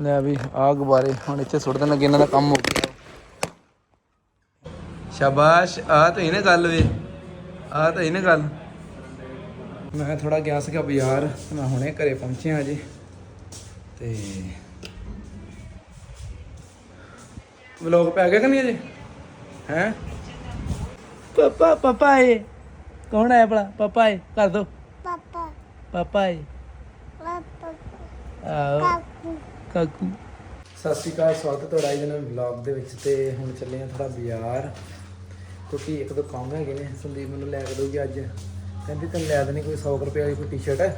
ਲੈ ਵੀ ਆ ਗੁਬਾਰੇ ਹੁਣ ਇੱਥੇ ਸੁੱਟ ਦੇਣ ਲੱਗੇ ਇਹਨਾਂ ਦਾ ਕੰਮ ਹੋ ਗਿਆ। ਸ਼ਾਬਾਸ਼ ਆ ਤਾਂ ਇਹਨੇ ਗੱਲ ਵੇ। ਆ ਤਾਂ ਇਹਨੇ ਗੱਲ। ਮੈਂ ਥੋੜਾ ਗਿਆ ਸੀਗਾ ਬਾਜ਼ਾਰ ਮੈਂ ਹੁਣੇ ਘਰੇ ਪਹੁੰਚਿਆ ਅਜੇ ਤੇ ਵਲੋਗ ਪੈ ਗਿਆ ਕਿ ਨਹੀਂ ਅਜੇ ਹੈ? ਪਾਪਾ ਪਾਪਾ ਏ। ਕੌਣ ਆਇਆ ਭਲਾ? ਪਾਪਾ ਏ ਕਰ ਦੋ। ਪਾਪਾ। ਪਾਪਾ ਏ। ਪਾਪਾ। ਆਓ ਕਾਕੂ। ਸਤਿ ਸ਼੍ਰੀ ਅਕਾਲ, ਸਵਾਗਤ ਹੈ ਤੁਹਾਡਾ ਇਹਨਾਂ ਵਲੌਗ ਦੇ ਵਿੱਚ ਤੇ ਹੁਣ ਚੱਲੇ ਆ ਥੋੜਾ ਬਾਜ਼ਾਰ। ਕਿਉਂਕਿ ਇੱਕ ਦੋ ਕੰਮ ਹੈਗੇ ਨੇ, ਸੰਦੀਪ ਮੈਨੂੰ ਲੈ ਕੇ ਦਊਗੀ ਅੱਜ। ਕਹਿੰਦੀ ਤੈਨੂੰ ਲੈ ਦੇਣੀ ਕੋਈ 100 ਰੁਪਏ ਵਾਲੀ ਕੋਈ ਟੀ-ਸ਼ਰਟ ਆ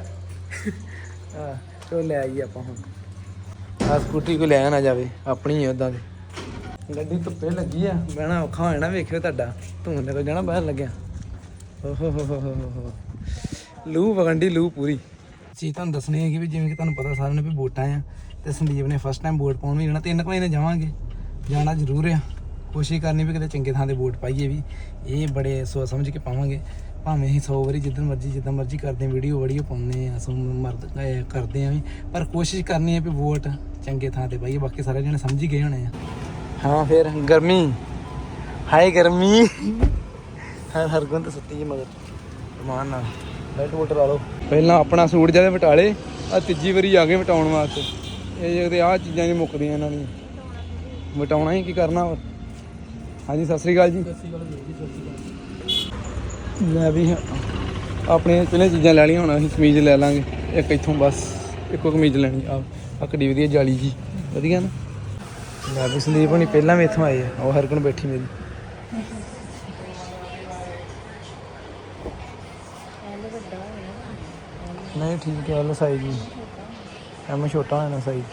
ਤੇ ਉਹ ਲੈ ਆਈ ਆਪਾਂ ਹੁਣ। ਆ ਸਕੂਟੀ ਕੋਈ ਲੈ ਨਾ ਜਾਵੇ, ਆਪਣੀ ਹੈ ਉਦਾਂ ਦੀ। ਗੱਡੀ ਧੁੱਪੇ ਲੱਗੀ ਆ, ਬਹਿਣਾ ਔਖਾ ਹੋਇਆ ਨਾ, ਵੇਖਿਓ ਤੁਹਾਡਾ। ਧੂੰ ਨਿਕਲ ਜਾਣਾ ਬਾਹਰ ਲੱਗਿਆ। ਓਹੋ ਹੋ ਹੋ ਹੋ ਹੋ ਲੂ ਵਗੰਡੀ, ਲੂ ਪੂਰੀ। ਚੀਜ਼ ਤੁਹਾਨੂੰ ਦੱਸਣੀ ਹੈ ਕਿ ਵੀ ਜਿਵੇਂ ਕਿ ਤੁਹਾਨੂੰ ਪਤਾ ਸਾਰਿਆਂ ਨੂੰ ਵੀ ਵੋਟਾਂ ਆ। ਤੇ ਸੰਦੀਪ ਨੇ ਫਸਟ ਟਾਈਮ ਵੋਟ ਪਾਉਣ ਵੀ ਜਾਣਾ, ਤਿੰਨ ਕੁ ਮਹੀਨੇ ਜਾਵਾਂਗੇ। ਜਾਣਾ ਜ਼ਰੂਰ ਆ। ਕੋਸ਼ਿਸ਼ ਕਰਨੀ ਵੀ ਕਿਤੇ ਚੰਗੇ ਥਾਂ ਤੇ ਵੋਟ ਪਾਈਏ ਵੀ। ਇਹ ਬੜੇ ਸੋਚ ਸਮਝ ਕੇ ਪਾਵਾਂਗੇ। ਭਾਵੇਂ ਅਸੀਂ 100 ਵਾਰੀ ਜਿੱਦਣ ਮਰਜ਼ੀ, ਜਿੱਦਾਂ ਮਰਜ਼ੀ ਕਰਦੇ ਵੀਡੀਓ ਵੜੀਓ ਪਾਉਂਦੇ ਆ ਸੋ ਮਰਦ, ਅਹ, ਕਰਦੇ ਆ ਵੀ। ਪਰ ਕੋਸ਼ਿਸ਼ ਕਰਨੀ ਹੈ ਵੀ ਵੋਟ ਚੰਗੇ ਥਾਂ ਤੇ ਪਾਈਏ। ਬਾਕੀ ਸਾਰੇ ਜਣੇ ਸਮਝ ਹੀ ਗਏ ਹੋਣੇ ਆ। ਹਾਂ, ਫਿਰ ਗਰਮੀ। ਹਾਏ, ਗਰਮੀ। ਹਰ ਹਰ ਗੁੰਦ ਸੁੱਤੀ ਜੀ ਮਗਰ। ਰਮਾਨ ਨਾਲ। ਬੈਟ ਬੋਟ ਲਾ ਲਓ। ਪਹਿਲਾਂ ਆਪਣਾ ਸੂਟ ਜ਼ਿਆਦਾ ਵਟਾਲੇ ਆ ਤੀਜੀ ਵਾਰੀ ਆ ਗਏ ਵਟਾਉਣ ਵਾਸਤੇ। ਇਹ ਜਿਹੜੇ ਆ ਚੀਜ਼ਾਂ ਨਹੀਂ ਮੁੱਕਦੀਆਂ ਇਹਨਾਂ ਦੀਆਂ। ਵਟਾਉਣਾ ਹੀ ਕੀ ਕਰਨਾ ਹੋਰ? ਹਾਂਜੀ ਸਤਿ ਸ੍ਰੀ ਅਕਾਲ ਜੀ। ਲੈ ਵੀ ਆਪਣੇ ਪਹਿਲੇ ਚੀਜ਼ਾਂ ਲੈ ਲਈਆਂ ਹੁਣ ਅਸੀਂ ਕਮੀਜ਼ ਲੈ ਲਾਂਗੇ। ਇੱਕ ਇੱਥੋਂ ਬਸ ਇੱਕੋ ਕਮੀਜ਼ ਲੈਣੀ ਆ ਆ ਕਿੱਡੀ ਵਧੀਆ ਜਾਲੀ ਜੀ। ਵਧੀਆ ਨਾ? ਲੈ ਵੀ ਸੰਦੀਪ ਹੁਣੀ ਪਹਿਲਾਂ ਵੀ ਇੱਥੋਂ ਆਏ ਆ ਉਹ ਹਰਗੁਣ ਬੈਠੀ ਮੇਰੀ। ਨਹੀਂ ਠੀਕ ਹੈ ਲੋ ਸਾਈਜ਼ ਜੀ। ਐਵੇਂ ਛੋਟਾ ਹੋਣਾ ਸਹੀ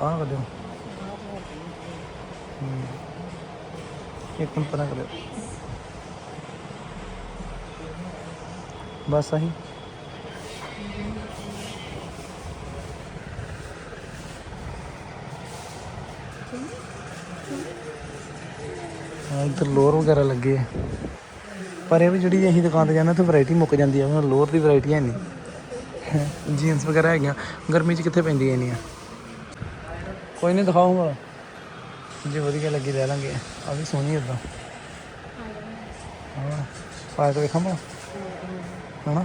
ਆਹ ਕਰ ਦਿਓ। ਇੱਕ ਮਿੰਟ ਪਰਾਂ ਕਰਿਓ। ਬਸ ਆਹੀ। ਹਾਂ, ਇੱਧਰ ਲੋਰ ਵਗੈਰਾ ਲੱਗੇ ਪਰ ਇਹ ਵੀ ਜਿਹੜੀ ਅਸੀਂ ਦੁਕਾਨ ਤੇ ਜਾਂਦੇ ਉੱਥੇ ਵੈਰਾਈਟੀ ਮੁੱਕ ਜਾਂਦੀ ਆ। ਹੁਣ ਲੋਅਰ ਦੀ ਵੈਰਾਈਟੀ ਹੈ ਨਹੀਂ ਜੀਨਸ ਵਗੈਰਾ ਹੈਗੀਆਂ, ਗਰਮੀ 'ਚ ਕਿੱਥੇ ਪੈਂਦੀਆਂ ਇੰਨੀਆਂ? ਕੋਈ ਨਹੀਂ ਦਿਖਾਓ ਭਲਾ ਜੇ ਵਧੀਆ ਲੱਗੀ ਲੈ ਲਾਂਗੇ। ਆ ਵੀ ਸੋਹਣੀ ਉਦਾਂ ਹਾਂ ਪਾ ਕੇ ਵੇਖਾਂ ਭਲਾ ਹਨਾ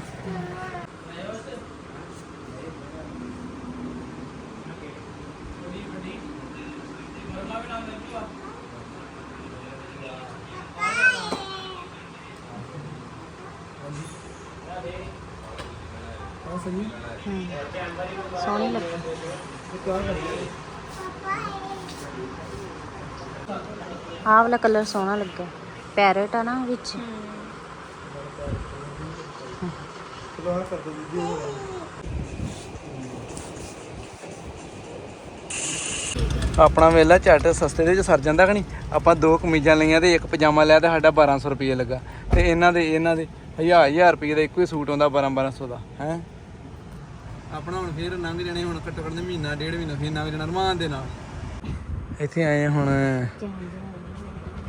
ਆ ਸਹੀ ਸੋਹਣੀ ਲੱਗੀ। ਆਹ ਵਾਲਾ ਕਲਰ ਸੋਹਣਾ ਲੱਗਾ ਪੈਰਟ ਆ ਨਾ ਵਿੱਚ। ਆਪਣਾ ਵੇਲਾ ਝੱਟ ਸਸਤੇ ਦੇ ਚ ਸਰ ਜਾਂਦਾ ਕਿ ਨਹੀਂ? ਆਪਾਂ ਦੋ ਕਮੀਜ਼ਾਂ ਲਈਆਂ ਤੇ ਇੱਕ ਪਜਾਮਾ ਲਿਆ ਤੇ ਸਾਡਾ 1200 ਰੁਪਏ ਲੱਗਾ। ਤੇ ਇਹਨਾਂ ਦੇ ਇਹਨਾਂ ਦੇ 1000 1000 ਰੁਪਏ ਦਾ ਇੱਕੋ ਹੀ ਸੂਟ ਆਉਂਦਾ 12 1200 ਦਾ, ਹੈ? ਆਪਣਾ ਹੁਣ ਫੇਰ ਲੰਘ ਜਾਣੇ ਹੁਣ ਘੱਟੋ ਘੱਟ ਮਹੀਨਾ ਡੇਢ ਮਹੀਨਾ ਫੇਰ ਲੰਘ ਜਾਣਾ ਰਮਾਨ ਦੇ ਨਾਲ। ਇੱਥੇ ਆਏ ਹੁਣ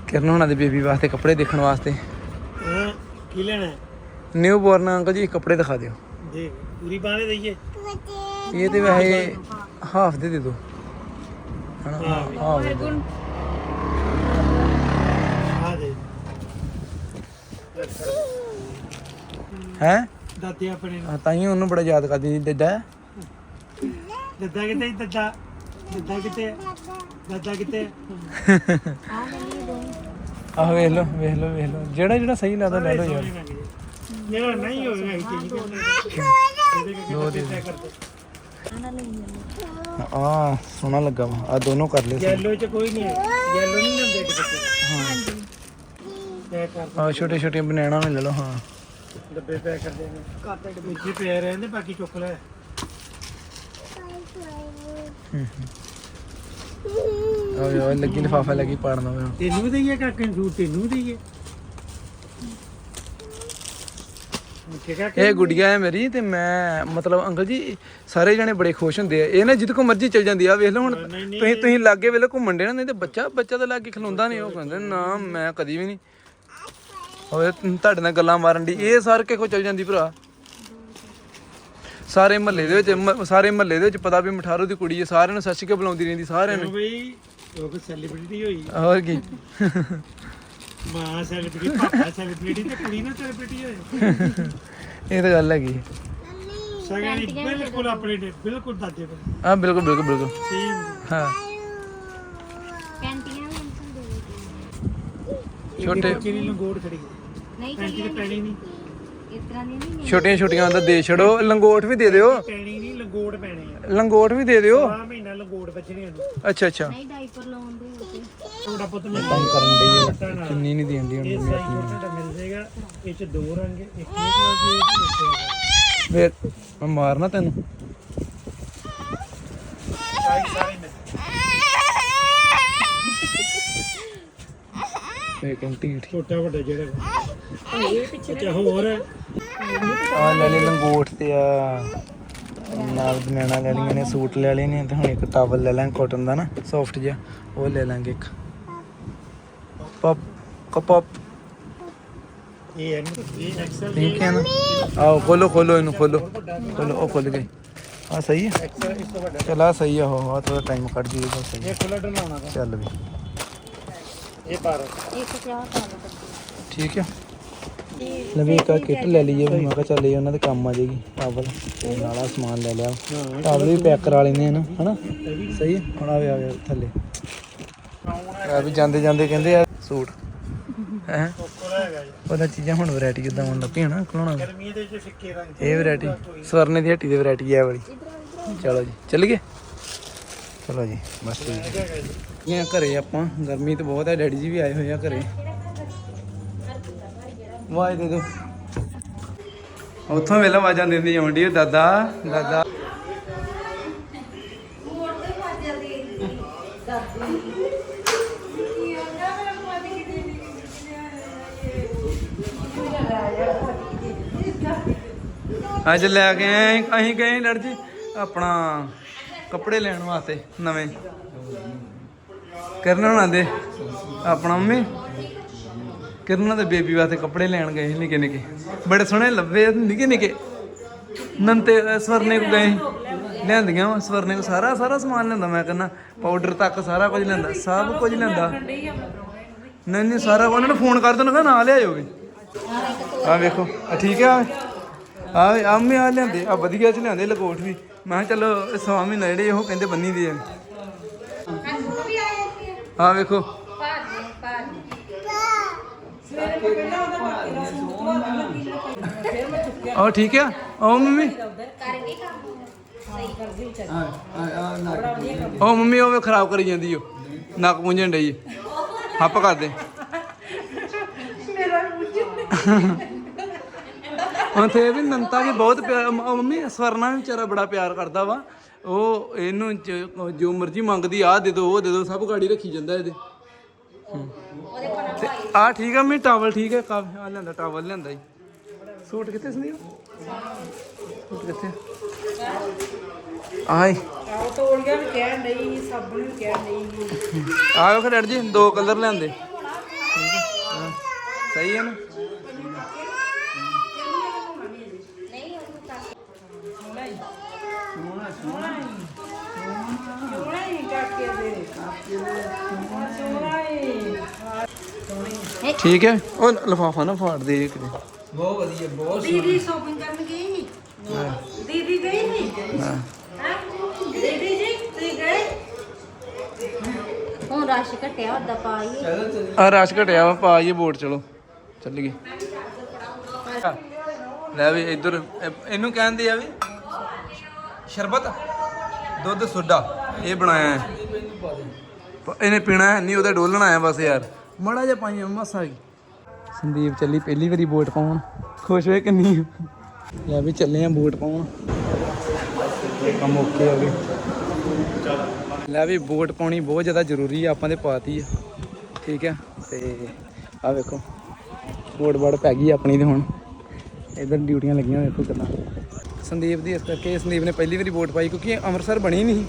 ਕਿਰਨ ਹੁਣਾਂ ਦੇ ਬੇਬੀ ਵਾਸਤੇ ਕੱਪੜੇ ਦੇਖਣ ਵਾਸਤੇ। ਕੀ ਲੈਣਾ? ਨਿਊ ਬੋਰਨ ਅੰਕਲ ਜੀ ਕੱਪੜੇ ਦਿਖਾ ਦਿਓ। ਦੇਖ ਪੂਰੀ ਬਾਣੇ ਦਈਏ? ਇਹ ਤੇ ਵੈਸੇ ਹਾਫ ਦੇ ਦੇ ਦਿਓ ਹਨਾ ਹਾਫ ਦੇ ਦੇ। ਹੈ? ਦਾਦੇ ਆਪਣੇ ਨੂੰ। ਤਾਂ ਹੀ ਉਹਨੂੰ ਬੜਾ ਯਾਦ ਕਰਦੀ ਸੀ ਦੱਦਾ। ਦੱਦਾ ਕਿਤੇ ਦੱਦਾ? ਦੱਦਾ ਕਿਤੇ ਦੱਦਾ ਕਿਤੇ ਆਹ ਵੇਖ ਲਓ ਵੇਖ ਲਓ ਵੇਖ ਲਓ। ਜਿਹੜਾ ਜਿਹੜਾ ਸਹੀ ਲੱਗਦਾ ਲੈ ਲਓ ਯਾਰ। ਜਿਹੜਾ ਨਹੀਂ ਹੋਵੇਗਾ ਇਹ ਚੀਜ਼ ਦੋ ਆ ਸੋਹਣਾ ਲੱਗਾ ਵਾ। ਆ ਦੋਨੋਂ ਕਰ ਲਿਓ ਯੈਲੋ ਚ ਕੋਈ ਨਹੀਂ ਯੈਲੋ ਨਹੀਂ ਇੱਕ ਬੱਚੇ ਹਾਂ। ਪੈਕ ਕਰ ਆ ਛੋਟੇ ਛੋਟੇ ਬਨਾਨਾ ਵੀ ਲੈ ਲਓ ਹਾਂ। ਡੱਬੇ ਪੈਕ ਕਰਦੇ ਨੇ। ਕਾਤੇ ਡੱਬੇ ਇੱਥੇ ਪਏ ਰਹਿੰਦੇ ਬਾਕੀ ਚੁੱਕ ਲੈ। ਓਏ ਓਏ ਲੱਗੀ ਲਿਫਾਫਾ ਲੱਗੀ ਪਾੜਨਾ ਤੈਨੂੰ ਵੀ ਦਈਏ ਕਾਕੇ ਨੂੰ ਸੂਟ ਤੈਨੂੰ ਵੀ ਦਈਏ। ਠੀਕ ਹੈ ਇਹ ਗੁੜੀਆ ਹੈ ਮੇਰੀ ਤੇ ਮੈਂ ਮਤਲਬ ਅੰਕਲ ਜੀ ਸਾਰੇ ਜਣੇ ਬੜੇ ਖੁਸ਼ ਹੁੰਦੇ ਆ। ਇਹ ਨਾ ਜਿੱਦ ਕੋ ਮਰਜ਼ੀ ਚਲ ਜਾਂਦੀ ਆ ਵੇਖ ਲਓ ਹੁਣ। ਤੁਸੀਂ ਤੁਸੀਂ ਲਾਗੇ ਵੇਲੇ ਘੁੰਮਣ ਦੇ ਨਾ ਨਹੀਂ ਤੇ ਬੱਚਾ ਬੱਚਾ ਤਾਂ ਲਾਗੇ ਖਲੋਂਦਾ ਨਹੀਂ ਉਹ ਕਹਿੰਦੇ ਨਾ ਮੈਂ ਕਦੀ ਵੀ ਨਹੀਂ। ਹੋਏ ਤੁਹਾਡੇ ਨਾਲ ਗੱਲਾਂ ਮਾਰਨ ਦੀ। ਇਹ ਸਰ ਕੇ ਕੋ ਚਲ ਜਾਂਦੀ ਭਰਾ? ਸਾਰੇ ਮਹੱਲੇ ਦੇ ਵਿੱਚ ਮ- ਸਾਰੇ ਮਹੱਲੇ ਦੇ ਵਿੱਚ ਪਤਾ ਵੀ ਮਠਾਰੂ ਦੀ ਕੁੜੀ ਹੈ ਸਾਰਿਆਂ ਨੂੰ ਸੱਚ ਕੇ ਬੁਲਾਉਂਦੀ ਰਹਿੰਦੀ ਸਾਰਿਆਂ ਨੂੰ। ਬਈ? ਉਹ ਕੋਈ ਸੈਲੀਬ੍ਰਿਟੀ ਹੋਈ? ਹੋਰ ਕੀ? ਮਾਂ ਸੈਲੀਬ੍ਰਿਟੀ ਪਾਪਾ ਸੈਲੀਬ੍ਰਿਟੀ ਤੇ ਕੁੜੀ ਨਾ ਸੈਲੀਬ੍ਰਿਟੀ ਹੋਏ? ਇਹ ਤਾਂ ਗੱਲ ਹੈਗੀ। ਸਗਨ ਬਿਲਕੁਲ ਆਪਣੇ ਦੇ ਬਿਲਕੁਲ ਦਾਦੇ ਕੋਲ ਹਾਂ ਬਿਲਕੁਲ ਬਿਲਕੁਲ ਬਿਲਕੁਲ। ਸੇਮ ਹਾਂ। ਪੈਂਟੀਆਂ ਵੀ ਅੰਕਲ ਦੇ ਦੇ। ਛੋਟੇ ਚਿਰੀ ਲੰਗੋੜ ਖੜੀ। ਨਹੀਂ ਪੈਂਟੀ ਤੇ ਪੈਣੀ ਨਹੀਂ। ਇਸ ਤਰ੍ਹਾਂ ਦੀ ਨਹੀਂ ਛੋਟੀਆਂ ਛੋਟੀਆਂ ਦਾ ਦੇ ਛੜੋ ਲੰਗੋਟ ਵੀ ਦੇ ਦਿਓ। ਪੈਣੀ ਨਹੀਂ ਲੰਗੋੜ ਪੈਣੇ ਆ। ਲੰਗੋਟ ਵੀ ਦੇ ਦਿਓ। ਆ ਮਹੀਨਾ ਲੰਗੋੜ ਵੱਜਣੇ ਉਹਨੂੰ। ਅੱਛਾ ਅੱਛਾ। ਨਹੀਂ ਡਾਈਪਰ ਲਾਉਣ ਦੇ ਉੱਤੇ। ਪੁੱਤ ਤੰਗ ਕਰਨ ਡਈ ਕਿੰਨੀ ਨਹੀਂ ਦੇਂਦੀ ਇਹ ਹੁਣ ਸਾਈਜ਼ ਤੁਹਾਡਾ ਮਿਲ ਜਾਏਗਾ। ਇਹ ਚ ਦੋ ਰੰਗ ਇੱਕ ਇਹ ਦੇ ਇਹ ਵੇ ਮੈਂ ਮਾਰਨਾ ਤੈਨੂੰ। ਵੇ ਕੰਟੀ ਛੋਟਾ ਵੱਡਾ ਜਿਹੜਾ। ਇਹ ਅੱਛਾ ਹੋਰ? ਆ ਲੈ ਲਈ ਲੰਗੋਟ ਤੇ ਆ। ਨਾਲ ਬਨਾਣਾ ਲੈ ਲਈਆਂ ਨੇ ਸੂਟ ਲੈ ਲਏ ਨੇ ਤੇ ਹੁਣ ਇੱਕ ਟਾਵਲ ਲੈ ਲਾਂਗੇ ਕਾਟਨ ਦਾ ਨਾ ਸੌਫਟ ਜਿਹਾ ਉਹ ਲੈ ਲਾਂਗੇ ਇੱਕ। ਪਪ ਕਪਪ ਇਹ ਹੈ ਇਹ ਐਕਸਲ ਠੀਕ ਹੈ ਨਾ? ਆਓ ਖੋਲੋ ਖੋਲੋ ਇਹਨੂੰ ਖੋਲੋ। ਖੋਲੋ ਉਹ ਖੁੱਲ ਗਈ। ਆ ਸਹੀ ਹੈ? ਚਲ ਸਹੀ ਆ ਥੋੜਾ ਟਾਈਮ ਕੱਢ ਜੀ ਤਾਂ ਸਹੀ ਹੈ। ਇਹ ਖੁੱਲਾ ਢਲਾਉਣਾ ਦਾ ਚੱਲ ਵੀ। ਇਹ 12 ਇੱਕ ਚਾਹ ਪਾ ਲਓ ਠੀਕ ਹੈ? ਨਵੀਂ ਇੱਕ ਕਿੱਟ ਲੈ ਲਈਏ ਵੀ ਮੈਂ ਕਿਹਾ ਚੱਲ ਇਹ ਉਹਨਾਂ ਦੇ ਕੰਮ ਆ ਜਾਏਗੀ ਟਾਵਲ ਤੇ ਨਾਲ ਆ ਸਮਾਨ ਲੈ ਲਿਆ। ਟਾਵਲ ਵੀ ਪੈਕ ਕਰਾ ਲੈਨੇ ਆ ਹਨਾ? ਸਹੀ ਹੈ ਹੁਣ ਆਵੇ ਆਵੇ ਥੱਲੇ। ਆ ਵੀ ਜਾਂਦੇ ਜਾਂਦੇ ਕਹਿੰਦੇ ਆ ਸੂਟ। ਹੈ? ਉਹਦਾ ਚੀਜ਼ਾਂ ਹੁਣ ਵੈਰਾਈਟੀ ਕਿਦਾਂ ਹੋਣ ਲੱਗੀ ਹਨਾ ਖਲਾਉਣਾ ਗਰਮੀ ਦੇ ਵਿੱਚ ਫਿੱਕੇ ਰੰਗ ਇਹ ਵੈਰਾਈਟੀ ਸਵਰਨੇ ਦੀ ਹੱਟੀ ਦੀ ਵੈਰਾਈਟੀ ਹੈ ਵਾਲੀ। ਚਲੋ ਜੀ, ਚੱਲ ਗਏ? ਚਲੋ ਜੀ ਬਸ ਠੀਕ ਹੈ ਘਰੇ ਆਪਾਂ, ਗਰਮੀ ਤਾਂ ਬਹੁਤ ਹੈ ਡੈਡੀ ਜੀ ਵੀ ਆਏ ਹੋਏ ਆ ਘਰੇ। ਵਾਹ ਦੇ ਦੋ ਉੱਥੋਂ ਵੇਲਾ ਆਵਾਜ਼ਾਂ ਦਿੰਦੀ ਆਉਂਦੀ ਦਾਦਾ ਦਾਦਾ। ਅੱਜ ਲੈ ਕੇ ਆਏ ਅਸੀਂ ਗਏ ਲੜ ਜੀ, ਆਪਣਾ ਕੱਪੜੇ ਲੈਣ ਵਾਸਤੇ, ਨਵੇਂ। ਕਰਨ ਹੋਣਾ ਦੇ, ਆਪਣਾ ਮੰਮੀ। ਕਿਰਨ ਦੇ ਬੇਬੀ ਵਾਸਤੇ ਕੱਪੜੇ ਲੈਣ ਗਏ ਸੀ ਨਿੱਕੇ ਨਿੱਕੇ। ਬੜੇ ਸੋਹਣੇ ਲੱਭੇ ਨਿੱਕੇ ਨਿੱਕੇ। ਨੰਤੇ ਸਵਰਨੇ ਕੋ ਗਏ। ਲਿਆਂਦੀਆਂ ਵਾ, ਸਵਰਨੇ ਕੋ ਸਾਰਾ ਸਾਰਾ ਸਮਾਨ ਲੈਂਦਾ ਮੈਂ ਕਹਿੰਦਾ। ਪਾਊਡਰ ਤੱਕ ਸਾਰਾ ਕੁਝ ਲੈਂਦਾ ਸਭ ਕੁਝ ਲੈਂਦਾ ਨਹੀਂ ਨਹੀਂ, ਸਾਰਾ ਉਹਨਾਂ ਨੂੰ ਫੋਨ ਕਰ ਦੋ ਨਾ ਲਿਆਇਓ ਵੀ। ਆ ਵੇਖੋ ਆ ਠੀਕ ਆ। ਆ ਵੇ ਮੈਂ ਆ ਲਿਆਂਦੇ ਆ ਵਧੀਆ ਚ ਲਿਆਂਦੇ ਲਕੋਟ ਵੀ। ਮੈਂ ਕਿਹਾ ਚਲੋ, ਸਵਾ ਮਹੀਨਾ ਜਿਹੜੇ ਉਹ ਕਹਿੰਦੇ ਬੰਨੀ ਦੇ ਆ। ਆ ਵੇਖੋ। ਉਹ ਠੀਕ ਆ? ਉਹ ਮੰਮੀ। ਉਹ ਮੰਮੀ ਉਹ ਵੇ ਖਰਾਬ ਕਰੀ ਜਾਂਦੀ ਉਹ ਨੱਕ ਪੁੰਝਣ ਡਈ ਹੱਪ ਕਰ ਦੇ। ਹੁਣ ਤੇ ਵੀ ਨੰਤਾ ਜੀ ਬਹੁਤ ਪਿਆਰ ਮੰਮੀ ਸਵਰਨਾ ਵੀ ਵਿਚਾਰਾ ਬੜਾ ਪਿਆਰ ਕਰਦਾ ਵਾ। ਉਹ ਇਹਨੂੰ ਜ- ਮਰਜ਼ੀ ਮੰਗਦੀ ਆ ਦੇ ਦੋ ਉਹ ਦੇ ਦੋ ਸਭ ਗਾੜੀ ਰੱਖੀ ਜਾਂਦਾ ਇਹਦੇ। ਤੇ ਆ ਠੀਕ ਆ ਮੈਂ ਟਾਵਲ ਠੀਕ ਹੈ ਕਾ ਆ ਲੈਂਦਾ ਟਾਵਲ ਲੈਂਦਾ ਜੀ। ਸੂਟ ਕਿੱਥੇ ਸੰਦੀਪ ਸੂਟ ਕਿੱਥੇ? ਆਏ ਆਹ ਤੋਲੀਆਂ ਵੀ ਕਹਿਣ ਨਹੀਂ ਸਾਬਣ ਵੀ ਕਹਿਣ ਨਹੀਂ ਆਓ ਫਿਰ ਡੈਡ ਜੀ ਦੋ ਕਲਰ ਲੈਂਦੇ। ਸਹੀ ਹੈ ਨਾ ਸੋਹਣਾ ਹੀ ਕਾਕੇ ਦੇ ਸੋਹਣਾ ਹੀ ਠੀਕ ਹੈ? ਉਹ ਲਫਾਫਾ ਨਾ ਫਾੜ ਦੇ ਕਿਤੇ ਬਹੁਤ ਵਧੀਆ ਬਹੁਤ ਦੀਦੀ ਸ਼ੋਪਿੰਗ ਕਰਨ ਗਈ ਨਹੀਂ ਦੀਦੀ ਗਈ ਨਹੀਂ ਹਾਂ? ਦੀਦੀ ਜੀ ਤੁਸੀਂ ਗਏ? ਹੁਣ ਰਸ਼ ਘਟਿਆ ਉਹਦਾ ਪਾਈਏ। ਆ ਰਸ਼ ਘਟਿਆ ਵਾ ਪਾ ਆਈਏ ਬੋਟ ਚਲੋ। ਚੱਲੀਏ। ਲੈ ਵੀ ਇੱਧਰ ਇਹ- ਇਹਨੂੰ ਕਹਿੰਦੇ ਆ ਵੀ ਸ਼ਰਬਤ ਦੁੱਧ ਸੋਡਾ ਇਹ ਬਣਾਇਆ ਇਹਨੇ ਪੀਣਾ ਨਹੀਂ ਉਹਦਾ ਡੋਲਣਾ ਹੈ ਬਸ ਯਾਰ। ਮੜਾ ਜਿਹਾ ਪਾਈਆਂ ਮਸਾ ਕੀ ਸੰਦੀਪ ਚੱਲੀ ਪਹਿਲੀ ਵਾਰੀ ਵੋਟ ਪਾਉਣ। ਖੁਸ਼ ਹੋਏ ਕਿੰਨੀ? ਲੈ ਵੀ ਚੱਲੇ ਆ ਵੋਟ ਪਾਉਣ। ਕੰਮ ਓਕੇ ਹੋ ਗਏ। ਲੈ ਵੀ ਵੋਟ ਪਾਉਣੀ ਬਹੁਤ ਜ਼ਿਆਦਾ ਜ਼ਰੂਰੀ ਆ, ਆਪਾਂ ਤੇ ਪਾਤੀ ਆ। ਠੀਕ ਆ, ਤੇ ਆ ਵੇਖੋ ਵੋਟ ਵੜ ਪੈ ਗਈ ਆਪਣੀ ਤੇ ਹੁਣ। ਇਧਰ ਡਿਊਟੀਆਂ ਲੱਗੀਆਂ ਵੇਖੋ ਕਿਦਾਂ। ਸੰਦੀਪ ਦੀ ਇਸ ਕਰਕੇ ਸੰਦੀਪ ਨੇ ਪਹਿਲੀ ਵਾਰੀ ਵੋਟ ਪਾਈ, ਕਿਉਂਕਿ ਅੰਮ੍ਰਿਤਸਰ ਬਣੀ ਨਹੀਂ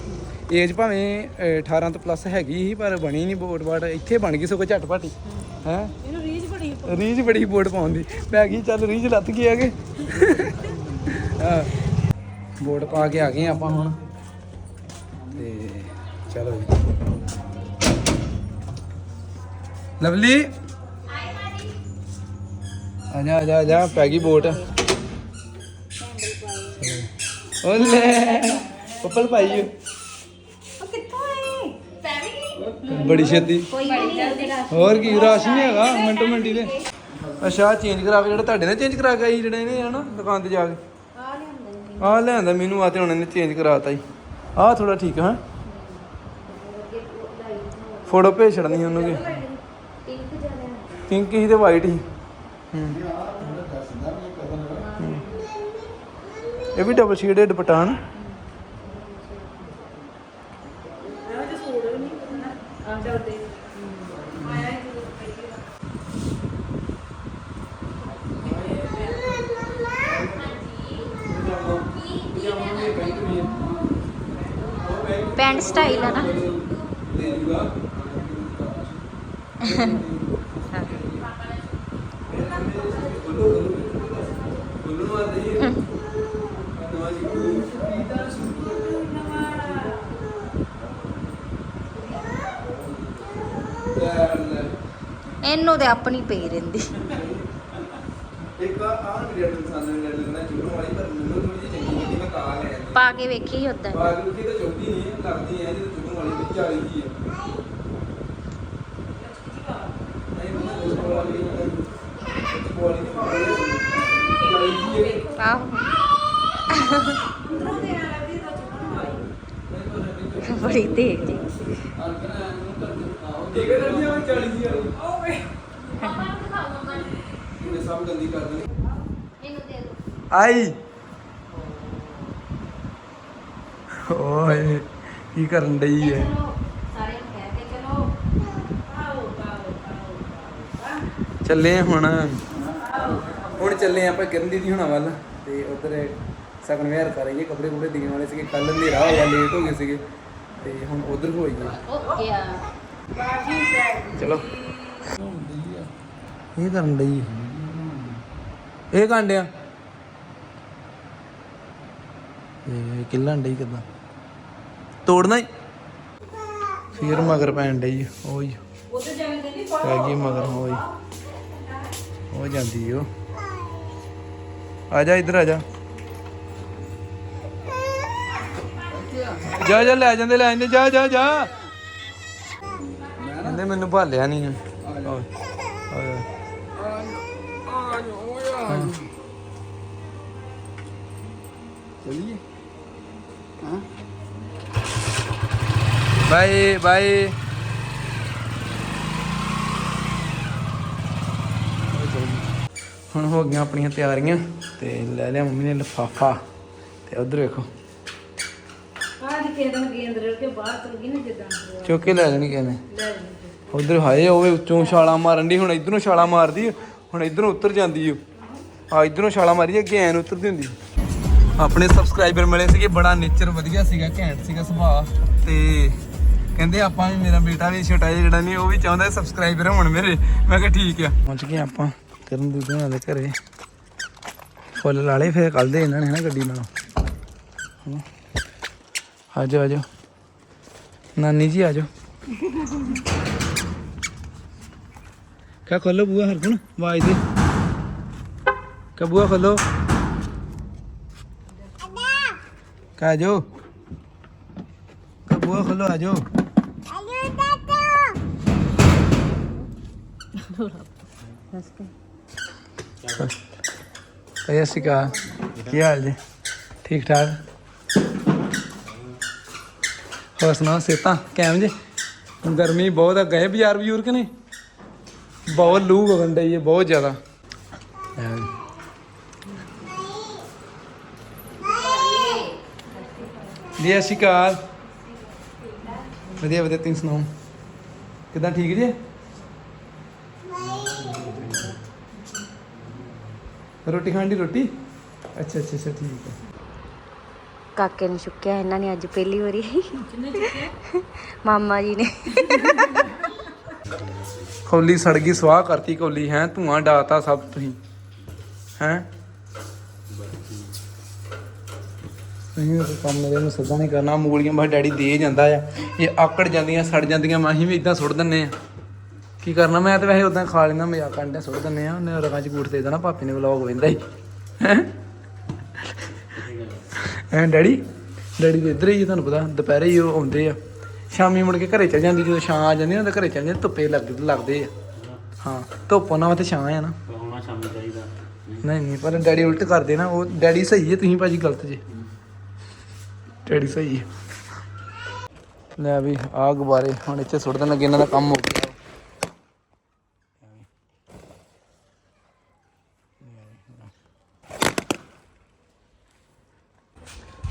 ਏਜ ਭਾਵੇਂ ਅਹ, 18 ਤੋਂ ਪਲੱਸ ਹੈਗੀ ਸੀ ਪਰ ਬਣੀ ਨਹੀਂ ਵੋਟ ਵਾਟ ਇੱਥੇ ਬਣ ਗਈ ਸਗੋਂ ਝਟਪਟ ਹੈ। ਇਹਨੂੰ ਰੀਝ ਬੜੀ ਰੀਝ ਬੜੀ ਪਾਉਣ ਦੀ। ਪੈ ਗਈ ਚੱਲ ਰੀਝ ਲੱਤ ਗਈ ਹੈਗੇ। ਹਾਂ। ਵੋਟ ਪਾ ਕੇ ਆ ਗਏ ਆਪਾਂ ਹੁਣ। ਤੇ ਚਲੋ ਜੀ। ਲਵਲੀ। ਆ ਜਾ ਆ ਜਾ ਜਾ ਪੈ ਗਈ ਵੋਟ ਓਲੇ। ਪੱਪਲ ਪਾਈ ਬੜੀ ਛੇਤੀ। ਹੋਰ ਕੀ, ਰਸ਼ ਨਹੀਂ ਹੈਗਾ, ਮਿੰਟੋ ਮਿੰਟੀ ਦੇ ਅੱਛਾ ਚੇਂਜ ਕਰਾ ਕੇ ਜਿਹੜਾ ਤੁਹਾਡੇ ਨਾਲ ਚੇਂਜ ਕਰਾ ਕੇ ਆਈ ਜਿਹੜੇ ਨੇ ਹਨਾ, ਦੁਕਾਨ ਤੇ ਜਾ ਕੇ। ਆ ਲਿਆਂਦਾ ਮੈਨੂੰ ਆ ਤੇ ਹੁਣ ਇਹਨੇ ਚੇਂਜ ਕਰਾਤਾ ਜੀ। ਆ ਥੋੜਾ ਠੀਕ ਹੈ? ਫੋਟੋ ਭੇਜ ਛੜਨੀ ਉਹਨੂੰ ਕਿ ਪਿੰਕ ਹੀ ਤੇ ਵਾਈਟ ਹੀ। ਇਹ ਵੀ ਡਬਲ ਸ਼ੇਡਡ ਦੁਪੱਟਾ ਹਨ ਪੈਂਟ ਸਟਾਈਲ ਆ ਨਾ। ਇਹਨੂੰ ਤੇ ਆਪਣੀ ਪਈ ਰਹਿੰਦੀ। ਇੱਕ ਆ ਆ ਇਨਸਾਨ ਨੇ ਲੈ ਲੈਣਾ ਚੁਣੋ ਵਾਲੀ ਪਰ ਮੈਨੂੰ ਥੋੜੀ ਜਿਹੀ ਚੰਗੀ ਲੱਗੀ ਮੈਂ ਕਾ ਲੈ ਆਂਦੀ ਪਾ ਕੇ ਵੇਖੀ ਉਦਾਂ ਤਾਂ ਚੌਕੀ ਨਹੀਂ ਲੱਗਦੀ ਵਾਲੀ ਵਿੱਚ ਵਾਲੀ ਹੈ ਆਹੋ। ਬੜੀ ਤੇਜ਼ ਜੀ। ਠੀਕ ਹੈ ਜੀ ਉਹ 40 ਦੀ ਵਾਲੀ ਓਏ। ਇਹਨੇ ਸਭ ਗੰਦੀ ਕਰ ਦੇਣੀ ਆਈ। ਓਏ, ਕੀ ਕਰਨ ਡਈ ਹੈ ਚੱਲੇ ਹੁਣ। ਹੁਣ ਚੱਲੇ ਆਪਾਂ ਕਿਰਨ ਦੀ ਹੁਣਾਂ ਵੱਲ ਤੇ ਉਧਰ ਸਗਨ ਵਿਹਾਰ ਕਰਾਂਗੇ ਕੱਪੜੇ ਕੁਪੜੇ ਦੇਣ ਵਾਲੇ ਸੀਗੇ ਕੱਲ ਹਨੇਰਾ ਹੋਇਆ ਲੇਟ ਹੋ ਗਏ ਸੀਗੇ ਤੇ ਹੁਣ ਉਧਰ ਹੋਈਏ ਓਕੇ ਚਲੋ। ਇਹ ਕਰਨ ਡਈ ਇਹ ਕਾਂਡਿਆ? ਇਹ ਕਿੱਲਣ ਡਈ ਕਿਦਾਂ? ਤੋੜਨਾ ਹੀ। ਫਿਰ ਮਗਰ ਪੈਣ ਡਈ ਓਏ ਉਧਰ ਜਾਣ ਦੇ ਨਹੀਂ ਪੈ ਗਈ ਮਗਰ ਹੋਈ ਹੋ। ਜਾਂਦੀ ਓ ਆ ਜਾ ਇੱਧਰ ਆ ਜਾ। ਜਾ ਜਾ ਲੈ ਜਾਂਦੇ ਲੈ ਜਾਂਦੇ ਜਾ ਜਾ ਜਾ। ਕਹਿੰਦੇ ਮੈਨੂੰ ਭਾਲਿਆ ਨਹੀਂ ਚਲਿਏ। ਹਾਂ? ਬਾਏ ਬਾਏ ਹੁਣ ਹੋ ਗਈਆਂ ਆਪਣੀਆਂ ਤਿਆਰੀਆਂ ਤੇ ਲੈ ਲਿਆ ਮੰਮੀ ਨੇ ਲਫਾਫਾ ਤੇ ਉਧਰ ਵੇਖੋ। ਆਹ ਦੀ ਕੇ ਦਿਨ ਗੇਂਦ ਰਲ ਕੇ ਬਾਹਰ ਚਲ ਗਈ ਨਾ ਜਿੱਦਾਂ ਚੁੱਕ ਕੇ ਲੈ ਲੈਣੀ ਕਹਿੰਦੇ ਲੈ ਉਧਰ ਹਾਏ ਹੋਵੇ ਉੱਚੋਂ ਛਾਲਾ ਮਾਰਨ ਦੀ ਹੁਣ ਇਧਰੋਂ ਛਾਲਾ ਮਾਰਦੀ ਹੁਣ ਇਧਰੋਂ ਉੱਤਰ ਜਾਂਦੀ ਓ ਆ ਇਧਰੋਂ ਛਾਲਾ ਮਾਰੀ ਅੱਗੇ ਐਨ ਉਤਰਦੀ ਹੁੰਦੀ ਆਪਣੇ ਸਬਸਕ੍ਰਾਈਬਰ ਮਿਲੇ ਸੀਗੇ ਬੜਾ ਨੇਚਰ ਵਧੀਆ ਸੀਗਾ ਘੈਂਟ ਸੀਗਾ ਸੁਭਾਅ। ਤੇ ਕਹਿੰਦੇ ਆਪਾਂ ਵੀ ਮੇਰਾ ਬੇਟਾ ਵੀ ਛੋਟਾ ਜਿਹਾ ਜਿਹੜਾ ਨਹੀਂ ਉਹ ਵੀ ਚਾਹੁੰਦਾ ਸਬਸਕ੍ਰਾਈਬਰ ਹੋਣ ਮੇਰੇ। ਮੈਂ ਕਿਹਾ ਠੀਕ ਆ। ਪਹੁੰਚ ਗਏ ਆਪਾਂ ਕਰਨ ਦੀ ਉਹਨਾਂ ਦੇ ਘਰੇ। ਫੁੱਲ ਲਾਲੇ ਫੇਰ ਕੱਲ ਦੇ ਇਹਨਾਂ ਨੇ ਨਾ ਗੱਡੀ ਨਾਲ। ਆਜੋ ਆਜੋ। ਨਾਨੀ ਜੀ ਆਜੋ। ਕਾ ਖੋਲੋ ਬੂਆ ਹਰਗੁਣ, ਆਵਾਜ਼ ਦੇ। ਕਾ ਬੂਆ ਖੋਲੋ। ਕਾ ਜੋ ਕਾ ਬੂਆ ਖੋਲੋ, ਆਜੋ। ਸਤਿ ਸ਼੍ਰੀ ਅਕਾਲ। ਕੀ ਹਾਲ ਜੀ? ਠੀਕ ਠਾਕ? ਹੋਰ ਸੁਣਾਓ ਸੇਤਾ ਕੈਮ ਜੇ? ਗਰਮੀ ਬਹੁਤ ਆ, ਗਏ ਬਾਜ਼ਾਰ ਬਜ਼ੂਰ ਕਿ ਨਹੀਂ? ਬਹੁਤ ਲੂ ਵਗਣ ਡਈ ਹੈ ਬਹੁਤ ਜ਼ਿਆਦਾ। ਜੀ, ਸਤਿ ਸ਼੍ਰੀ ਅਕਾਲ। ਵਧੀਆ ਵਧੀਆ, ਤੁਸੀਂ ਸੁਣਾਓ? ਕਿਦਾਂ ਠੀਕ ਜੇ? ਰੋਟੀ ਖਾਣ ਦੀ ਰੋਟੀ? ਅੱਛਾ ਅੱਛਾ ਅੱਛਾ ਠੀਕ ਹੈ। ਕਾਕੇ ਨੇ ਚੁੱਕਿਆ ਇਹਨਾਂ ਨੇ ਅੱਜ ਪਹਿਲੀ ਵਾਰੀ। ਮਾਮਾ ਜੀ ਨੇ। ਕੌਲੀ ਸੜ ਗਈ ਸਵਾਹ ਕਰਤੀ ਕੌਲੀ ਹੈ ਧੂਆਂ ਡਾਤਾ ਸਭ ਤੁਸੀਂ। ਹੈ? ਨਹੀਂ ਕੋਈ ਕੰਮ ਮੇਰੇ ਨੂੰ ਸਿੱਧਾ ਨਹੀਂ ਕਰਨਾ ਮੂਲੀਆਂ ਬਸ ਡੈਡੀ ਦੇ ਜਾਂਦਾ ਆ। ਇਹ ਆਕੜ ਜਾਂਦੀਆਂ ਸੜ ਜਾਂਦੀਆਂ ਮੈਂ ਅਸੀਂ ਵੀ ਇਦਾਂ ਸੁੱਟ ਦਿੰਨੇ ਆ। ਕੀ ਕਰਨਾ? ਮੈਂ ਤਾਂ ਵੈਸੇ ਉਦਾਂ ਖਾ ਲੈਂਦਾ ਮਜ਼ਾਕ ਕਰਨ ਸੁੱਟ ਦਿੰਨੇ ਆ। ਉਹਨੇ ਰਗਾਂ ਚ ਗੂਠ ਦੇ ਦੇਣਾ ਪਾਪੇ ਨੇ ਵਲੌਗ ਵੇਂਦਾ ਹੀ। ਐਂ ਡੈਡੀ? ਡੈਡੀ ਦੇ ਇੱਧਰ ਹੀ ਤੁਹਾਨੂੰ ਪਤਾ ਦੁਪਹਿਰੇ ਹੀ ਉਹ ਆਉਂਦੇ ਆ। ਸ਼ਾਮੀ ਮੁੜ ਕੇ ਘਰੇ ਚਲ ਜਾਂਦੀ ਜਦੋਂ ਛਾਂ ਆ ਜਾਂਦੀ ਨਾ ਤਾਂ ਘਰੇ ਚਲ ਜਾਂਦੇ ਧੁੱਪੇ ਲੱਗ ਲੱਗਦੇ ਆ। ਹਾਂ ਧੁੱਪ ਉਹਨਾਂ ਵਾਸਤੇ ਛਾਂ ਆ ਨਾ। ਹੋਣਾ ਸ਼ਾਮੀ ਚਾਹੀਦਾ। ਨਹੀਂ ਨਹੀਂ ਪਰ ਡੈਡੀ ਉਲਟ ਕਰਦੇ ਨਾ ਉਹ ਡੈਡੀ ਸਹੀ ਹੈ ਤੁਸੀਂ ਭਾਜੀ ਗਲਤ ਜੇ। ਡੈਡੀ ਸਹੀ ਹੈ ਲੈ ਵੀ ਆ ਗੁਬਾਰੇ ਹੁਣ ਇੱਥੇ ਸੁੱਟ ਦੇਣ ਲੱਗੇ ਇਹਨਾਂ ਦਾ ਕੰਮ ਹੋ ਗਿਆ।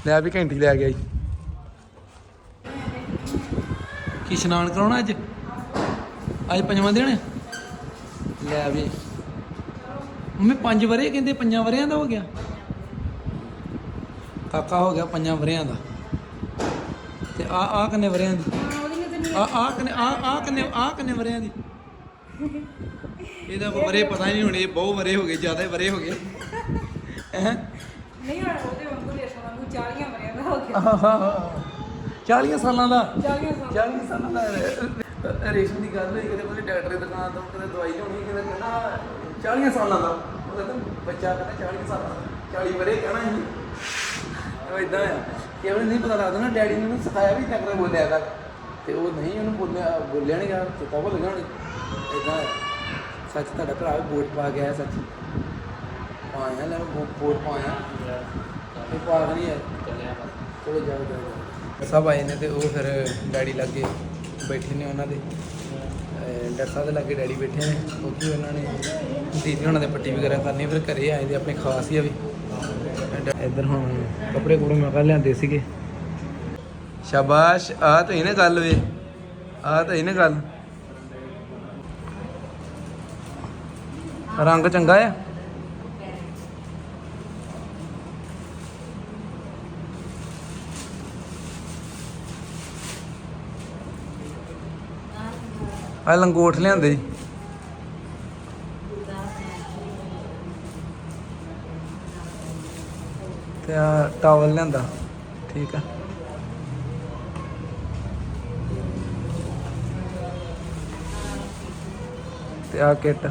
ਲੈ ਵੀ ਘੰਟੀ ਲੈ ਗਿਆ ਜੀ। ਕੀ ਇਸ਼ਨਾਨ ਕਰਾਉਣਾ ਅੱਜ? ਅੱਜ ਪੰਜਵਾਂ ਦਿਨ ਹੈ? ਲੈ ਵੀ। ਮੰਮੀ ਪੰਜ ਵਰੇ ਕਹਿੰਦੇ ਪੰਜਾਂ ਵਰਿਆਂ ਦਾ ਹੋ ਗਿਆ। ਕਾਕਾ ਹੋ ਗਿਆ ਪੰਜਾਂ ਵਰਿਆਂ ਦਾ। ਤੇ ਆ ਆ ਕਿੰਨੇ ਵਰਿਆਂ ਦੀ? ਆ ਆ ਕਿੰਨੇ, ਆ ਆ ਕਿੰਨੇ ਆ ਕਿੰਨੇ ਵਰਿਆਂ ਦੀ? ਇਹਦਾ ਵਰੇ ਪਤਾ ਨਹੀਂ ਹੁਣ, ਇਹ ਬਹੁਤ ਵਰੇ ਹੋ ਗਏ, ਜ਼ਿਆਦਾ ਵਰੇ ਹੋ ਗਏ। ਹੈਂ ਨਹੀਂ ਹੁਣ ਉਹਦੇ ਵਾਂਗੂ ਰੇਸ਼ਮ ਵਾਂਗੂ 40 ਵਰਿਆਂ ਦਾ ਹੋ ਗਿਆ 40 ਸਾਲਾਂ ਦਾ। 40 ਸਾਲ। 40 ਸਾਲਾਂ ਦਾ ਰੇ- ਰੇਸ਼ਮ ਦੀ ਗੱਲ ਹੋਈ ਕਿਤੇ ਕੋਈ ਡਾਕਟਰ ਦੀ ਦੁਕਾਨ ਤੋਂ ਕਿਤੇ ਦਵਾਈ ਲਿਆਉਣੀ ਕਿਤੇ ਕਹਿੰਦਾ 40 ਸਾਲਾਂ ਦਾ। ਉਹ ਕਹਿੰਦਾ ਬੱਚਾ ਕਹਿੰਦਾ 40 ਸਾਲਾਂ ਦਾ। 40 ਵਰੇ ਕਹਿਣਾ ਹੀ। ਉਹ ਇਦਾਂ ਆ ਕਿ ਉਹਨੂੰ ਨਹੀਂ ਪਤਾ ਲੱਗਦਾ ਨਾ ਡੈਡੀ ਨੇ ਉਹਨੂੰ ਸਿਖਾਇਆ ਵੀ ਟੱਕਰੇ ਬੋਲਿਆ ਕਰ। ਤੇ ਉਹ ਨਹੀਂ ਉਹਨੂੰ ਬੋਲਿਆ ਬੋਲਿਆ ਨਹੀਂ ਗਾ ਚੇਤਾ ਭੁੱਲ ਗਿਆ ਹੁਣ। ਇਦਾਂ ਸੱਚ ਤੁਹਾਡਾ ਭਰਾ ਵੀ ਵੋਟ ਪਾ ਗਿਆ ਸੱਚ। ਪਾਇਆ ਲੈ ਵੋ- ਵੋਟ ਪਾਇਆ। ਇਹ ਪਾ ਨਹੀਂ ਹੈ ਚਲੋ ਜਾਓ। ਸਭ ਆਏ ਨੇ ਤੇ ਉਹ ਫਿਰ ਡੈਡੀ ਲੱਗੇ ਬੈਠੇ ਨੇ ਉਹਨਾਂ ਦੇ। ਡਾਕਟਰ ਸਾਹਿਬ ਦੇ ਲੱਗੇ ਡੈਡੀ ਬੈਠੇ ਨੇ। ਕਿਉਂਕਿ ਉਹਨਾਂ ਨੇ ਦੀਦੀ ਉਹਨਾਂ ਦੇ ਪੱਟੀ ਵਗੈਰਾ ਕਰਨੀ ਫਿਰ ਘਰੇ ਆਏ ਦੇ ਆਪਣੇ ਖਾਸ ਹੀ ਆ ਵੀ। ਇੱਧਰ ਹੁਣ ਕੱਪੜੇ ਕੁੜੇ ਮੈਂ ਕੱਲ ਲਿਆਂਦੇ ਸੀਗੇ। ਸ਼ਾਬਾਸ਼ ਆ ਤਾਂ ਇਹਨੇ ਗੱਲ ਵੇ। ਆ ਤਾਂ ਇਹਨੇ ਗੱਲ। ਰੰਗ ਚੰਗਾ ਆ। ਆ ਲੰਗੋਟ ਲਿਆਂਦੇ ਜੀ। ਤੇ ਆ ਟਾਵਲ ਲਿਆਂਦਾ, ਠੀਕ ਆ। ਤੇ ਆ ਕਿੱਟ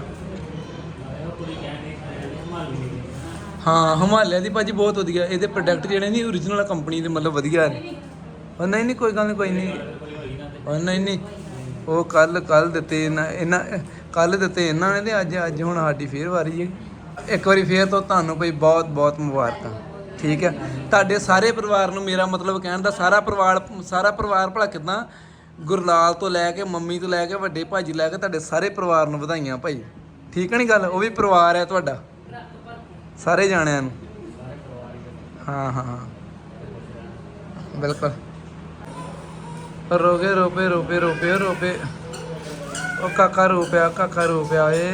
ਹਾਂ, ਹਿਮਾਲਿਆ ਦੀ ਭਾਜੀ ਬਹੁਤ ਵਧੀਆ। ਇਹਦੇ ਪ੍ਰੋਡਕਟ ਜਿਹੜੇ ਨੇ origignal ਕੰਪਨੀ ਦੇ, ਮਤਲਬ ਵਧੀਆ ਨੇ। ਉਹ ਨਹੀਂ ਨਹੀਂ, ਕੋਈ ਗੱਲ ਨਹੀਂ ਕੋਈ ਨਹੀਂ ਉਹ ਨਹੀਂ ਨਹੀਂ। ਉਹ ਕੱਲ ਕੱਲ ਦਿੱਤੇ ਇਹਨਾਂ ਇਹਨਾਂ ਕੱਲ ਦਿੱਤੇ ਇਹਨਾਂ ਨੇ ਤੇ ਅੱਜ ਅੱਜ ਹੁਣ ਸਾਡੀ ਫੇਰ ਵਾਰੀ ਹੈ ਇੱਕ ਵਾਰੀ ਫੇਰ ਤੋਂ ਤੁਹਾਨੂੰ ਕੋਈ ਬਹੁਤ ਬਹੁਤ ਮੁਬਾਰਕਾਂ। ਠੀਕ ਹੈ? ਤੁਹਾਡੇ ਸਾਰੇ ਪਰਿਵਾਰ ਨੂੰ ਮੇਰਾ ਮਤਲਬ ਕਹਿਣ ਦਾ ਸਾਰਾ ਪਰਿਵਾਰ ਸਾਰਾ ਪਰਿਵਾਰ ਭਲਾ ਕਿਦਾਂ ਗੁਰਲਾਲ ਤੋਂ ਲੈ ਕੇ, ਮੰਮੀ ਤੋਂ ਲੈ ਕੇ, ਵੱਡੇ ਭਾਜੀ ਲੈ ਕੇ ਤੁਹਾਡੇ ਸਾਰੇ ਪਰਿਵਾਰ ਨੂੰ ਵਧਾਈਆਂ ਭਾਈ। ਠੀਕ ਹੈ ਨਹੀਂ ਗੱਲ? ਉਹ ਵੀ ਪਰਿਵਾਰ ਹੈ ਤੁਹਾਡਾ। ਸਾਰੇ ਜਾਣਿਆਂ ਨੂੰ। ਹਾਂ ਹਾਂ। ਬਿਲਕੁਲ। ਰੋਗੇ ਰੋਪੇ ਰੋਪੇ ਰੋਪੇ ਰੋਪੇ ਉਹ ਕਾਕਾ ਰੋਪਿਆ ਕਾਕਾ ਰੋਪਿਆ ਏ।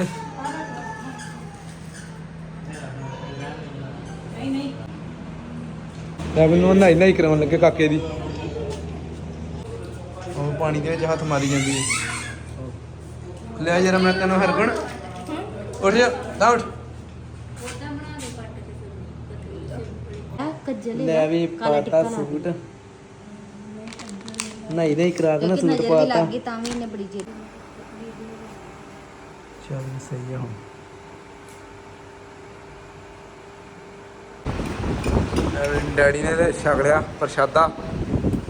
ਨਹੀਂ ਨਹੀਂ ਲੈ ਮੈਨੂੰ ਨਹਾਈ ਨਹਾਈ ਕਰਾਉਣ ਲੱਗੇ ਕਾਕੇ ਦੀ। ਉਹ ਪਾਣੀ ਦੇ ਵਿੱਚ ਹੱਥ ਮਾਰੀ ਜਾਂਦੀ ਹੈ ਲੈ ਜਰਾ ਮੈਂ ਤੈਨੂੰ ਹਰਗਣ। ਉੱਠ ਜਾ ਲਾ ਉੱਠ। ਕੱਜਲੇ ਲੈ ਵੀ ਪਾਤਾ ਸੂਟ। ਨਹਾਈ ਨਹਾਈ ਕਰਾ ਕੇ ਨਾ ਸੂਟ ਪਾਤਾ। ਲੱਗ ਗਈ ਤਾਂ ਵੀ ਇਹਨੇ ਬੜੀ ਜੇ ਚੱਲ ਸਹੀ ਆ ਹੁਣ। ਡੈਡੀ ਨੇ ਤੇ ਛਕ ਲਿਆ ਪ੍ਰਸ਼ਾਦਾ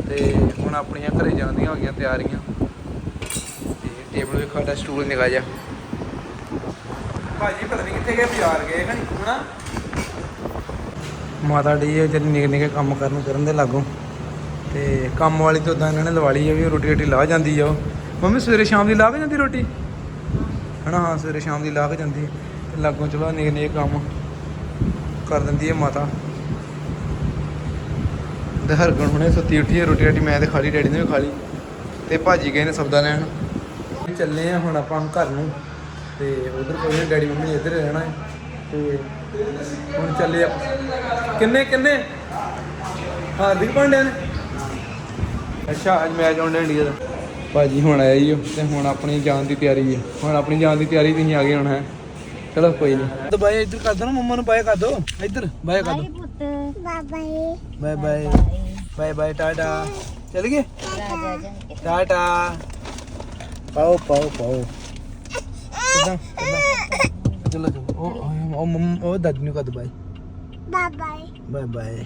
ਤੇ ਹੁਣ ਆਪਣੀਆਂ ਘਰੇ ਜਾਣ ਦੀਆਂ ਹੋ ਗਈਆਂ ਤਿਆਰੀਆਂ। ਤੇ ਟੇਬਲ ਵੀ ਖਾਦਾ ਸਟੂਲ ਨਿਕਾ ਜਾ ਭਾਜੀ ਪਤਾ ਨਹੀਂ ਕਿੱਥੇ ਗਏ ਬਾਜ਼ਾਰ ਗਏ ਹੈ ਹਨਾ ਮਾਤਾ ਡੀ ਜਿਹੜੀ ਨਿੱਕੇ ਨਿੱਕੇ ਕੰਮ ਕਰਨ ਕਰਨ ਦੇ ਲਾਗੋਂ। ਤੇ ਕੰਮ ਵਾਲੀ ਤੋਂ ਉਦਾਂ ਇਹਨਾਂ ਨੇ ਲਵਾ ਲਈ ਹੈ ਵੀ ਉਹ ਰੋਟੀ ਰੋਟੀ ਲਾ ਜਾਂਦੀ ਆ ਉਹ। ਮੰਮੀ, ਸਵੇਰੇ ਸ਼ਾਮ ਦੀ ਲਾ ਕੇ ਜਾਂਦੀ ਰੋਟੀ? ਹਨਾ, ਹਾਂ, ਸਵੇਰੇ ਸ਼ਾਮ ਦੀ ਲਾ ਕੇ ਜਾਂਦੀ। ਤੇ ਲਾਗੋਂ ਚਲੋ, ਨਿੱਕੇ ਨਿੱਕੇ ਕੰਮ ਕਰ ਦਿੰਦੀ ਹੈ ਮਾਤਾ। ਤੇ ਹਰਗਣ ਹੁਣੇ ਸੁੱਤੀ ਉੱਠੀ ਹੈ ਰੋਟੀ ਰਾਟੀ ਮੈਂ ਤੇ ਖਾ ਲਈ ਡੈਡੀ ਨੇ ਵੀ ਖਾ ਲਈ। ਤੇ ਭਾਜੀ ਗਏ ਨੇ ਸਬਦਾ ਲੈਣ। ਚੱਲੇ ਆ ਹੁਣ ਆਪਾਂ ਘਰ ਨੂੰ। ਤੇ ਉਧਰ ਕੋਈ ਡੈਡੀ ਮੰਮੀ ਇੱਧਰ ਰਹਿਣਾ ਹੈ। ਤੇ ਹੁਣ ਚੱਲੇ ਆਪਾਂ ਕਿੰਨੇ ਕਿੰਨੇ? ਹਾਰਦਿਕ ਪਾਂਡਿਆ ਨੇ। ਅੱਛਾ ਅੱਜ ਮੈਚ ਆਉਣ ਡਿਆ ਇੰਡੀਆ ਦਾ। ਭਾਜੀ ਹੁਣ ਆਇਆ ਹੀ ਤੇ ਹੁਣ ਆਪਣੀ ਜਾਣ ਦੀ ਤਿਆਰੀ ਹੈ ਹੁਣ ਆਪਣੀ ਜਾਣ ਦੀ ਤਿਆਰੀ ਤੁਸੀਂ ਆ ਗਏ ਹੁਣ। ਹੈ ਚਲੋ ਕੋਈ ਨਹੀਂ ਬਾਏ ਇੱਧਰ ਕਰ ਦੋ ਨਾ ਮੰਮਾ ਨੂੰ ਬਾਏ ਕਰ ਦੋ। ਇੱਧਰ ਬਾਏ ਕਰ ਦੋ। ਪੁੱਤ। Bye bye bye. Bye. Tata. ਚਲ ਗਏ? ਟਾਟਾ। ਪਾਓ ਪਾਓ ਪਾਓ। ਕਿਦਾਂ? ਚਲੋ ਚਲੋ। ਉਹ ਉਹ- ਮੰਮ ਉਹ ਦਾਦੀ ਨੂੰ ਕਦ bye. Bye bye. Bye bye.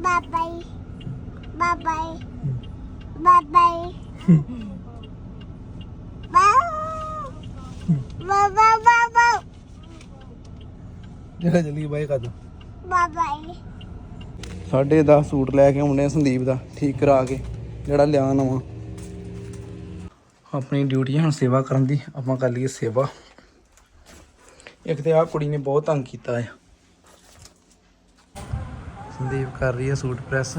Bye ਜਲਦੀ ਕਰ ਦੋ। Bye. ਸਾਢੇ 10 ਸੂਟ ਲੈ ਕੇ ਆਉਣੇ ਆ ਸੰਦੀਪ ਦਾ ਠੀਕ ਕਰਾ ਕੇ ਜਿਹੜਾ ਲਿਆ ਨਵਾਂ ਆਪਣੀ ਡਿਊਟੀ ਹੈ ਹੁਣ ਸੇਵਾ ਕਰਨ ਦੀ ਆਪਾਂ ਕਰ ਲਈਏ ਸੇਵਾ। ਇੱਕ ਤੇ ਆਹ ਕੁੜੀ ਨੇ ਬਹੁਤ ਤੰਗ ਕੀਤਾ ਹੈ ਸੰਦੀਪ ਕਰ ਰਹੀ ਹੈ ਸੂਟ ਪ੍ਰੈਸ